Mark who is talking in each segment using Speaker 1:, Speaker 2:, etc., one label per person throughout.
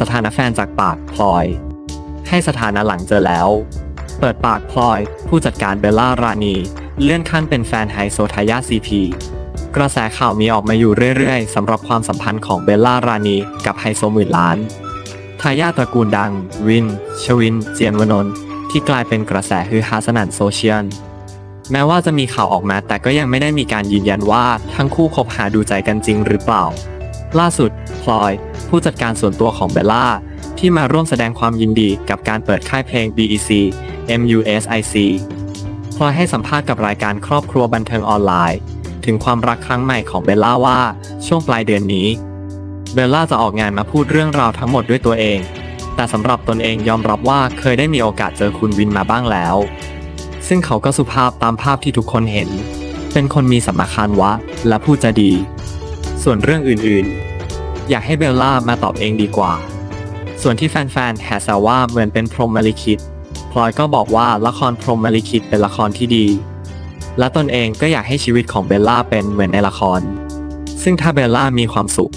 Speaker 1: สถานะแฟนจากปากพลอย ให้สถานะหลังเจอแล้ว เปิดปากพลอย ผู้จัดการเบลล่ารานี เลื่อนขั้นเป็นแฟนไฮโซทายาซีพีกระแสข่าวมีออกมาอยู่เรื่อยๆสำหรับความสัมพันธ์ของเบลล่ารานีกับไฮโซหมื่นล้านทายาทตระกูลดัง วิน ชวิน เจียนวนนท์ที่กลายเป็นกระแสฮือฮาสนั่นโซเชียลแม้ว่าจะมีข่าวออกมาแต่ก็ยังไม่ได้มีการยืนยันว่าทั้งคู่คบหาดูใจกันจริงหรือเปล่า ล่าสุด ลอยผู้จัดการส่วนตัวของเบลล่า ที่มาร่วมแสดงความยินดีกับการเปิดค่ายเพลง BEC MUSIC พลอยให้สัมภาษณ์กับรายการครอบครัวบันเทิงออนไลน์ ถึงความรักครั้งใหม่ของเบลล่าว่าช่วงปลายเดือนนี้ เบลล่าจะออกงานมาพูดเรื่องราวทั้งหมดด้วยตัวเอง แต่สำหรับตนเองยอมรับว่าเคยได้มีโอกาสเจอคุณวินมาบ้างแล้ว ซึ่งเขาก็สุภาพตามภาพที่ทุกคนเห็น เป็นคนมีสัมมาคารวะและพูดจะดี ส่วนเรื่องอื่นๆ อยากให้เบลล่ามาตอบเองดีกว่า ส่วนที่แฟนๆแห่แซวว่าเหมือนเป็นพรหมลิขิตพลอยก็บอกว่าละครพรหมลิขิตเป็นละครที่ดี และตนเองก็อยากให้ชีวิตของเบลล่าเป็นเหมือนในละคร ซึ่งถ้าเบลล่ามีความสุข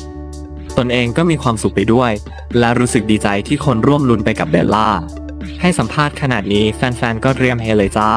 Speaker 1: ตนเองก็มีความสุขไปด้วย และรู้สึกดีใจที่คนร่วมลุ้นไปกับเบลล่าให้สัมภาษณ์ขนาดนี้แฟนๆก็เรียมเฮเลยจ้า